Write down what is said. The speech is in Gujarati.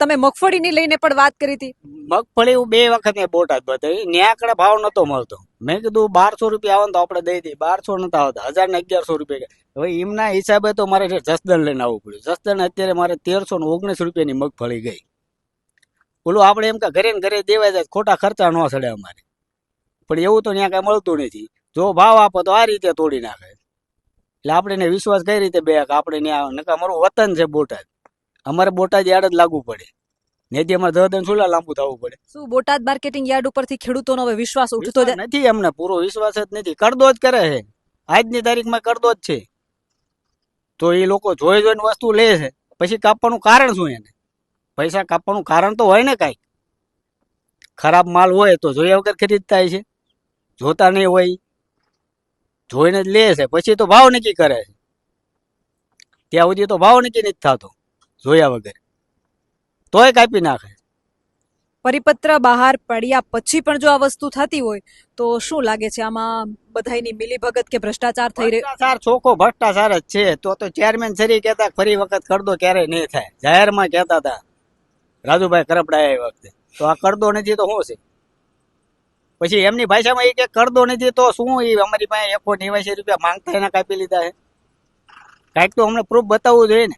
તમે મગફળીની લઈને પણ વાત કરી હતી. મગફળી બે વખત મેં બોટાદ બતાવી ન્યાકડે ભાવ નતો મળતો. મેં કીધું બારસો રૂપિયા આવે તો આપણે દઈ દઈએ. બારસો નતા આવતા. હજાર ને અગિયારસો રૂપિયા હવે એમના હિસાબે તો મારે જસદણ લઈને આવવું પડ્યું. જસદણ અત્યારે મારે તેરસો ને ઓગણીસ રૂપિયાની મગફળી ગઈ. ઓલું આપણે એમ કે ઘરે ને ઘરે દેવાય જાય ખોટા ખર્ચા ન સડે અમારે. પણ એવું તો ત્યાં કાંઈ મળતું નથી. જો ભાવ આપો તો આ રીતે તોડી નાખે. એટલે આપણે વિશ્વાસ કઈ રીતે બે આપણે ત્યાં નકા મારું વતન છે બોટાદ. અમારે બોટાદ યાર્ડ જ લાગવું પડે. નેથી અમારે દહ દન સુલા લાંબુ થવું પડે. શું બોટાદ માર્કેટિંગ યાર્ડ ઉપરથી ખેડૂતોનો હવે વિશ્વાસ ઉઠતો નથી એમને પૂરો વિશ્વાસ જ નથી. કરદો જ કરે છે. આજની તારીખમાં કરદો જ છે. તો એ લોકો જોઈ જોઈને વસ્તુ લે છે. પછી કાપવાનું કારણ શું એને? પૈસા કાપવાનું કારણ તો હોય ને કાંઈક. ખરાબ માલ હોય તો જોયા વગર ખરીદતા છે. જોતા નહીં હોય. જોઈને જ લે છે. પછી તો ભાવ નક્કી કરે છે. ત્યાં સુધી તો ભાવ નક્કી નથી થતો. જોયા વગર. તોય કાપી નાખે. પરિપત્ર બહાર પડ્યા પછી પણ જો આ વસ્તુ થતી હોય તો શું લાગે છે આમાં બધાયની મિલીભગત કે ભ્રષ્ટાચાર થઈ રહ્યો? ભ્રષ્ટાચાર ચોખ્ખો ભ્રષ્ટાચાર જ છે. તો તો ચેરમેન સરી કહેતા ફરી વખત કરદો ક્યારેય નહીં થાય. જાહેરમાં કહેતા હતા રાજુભાઈ કરપડાયા એ વખતે. તો આ કરદો નથી તો શું છે? પછી એમની ભાષામાં એ કે કરદો નથી તો શું એ? અમારી પાસે એકો નેવાસી રૂપિયા માંગતા એના કાપી લીધા છે. કાંઈક તો અમને પ્રૂફ બતાવવું જોઈએ ને.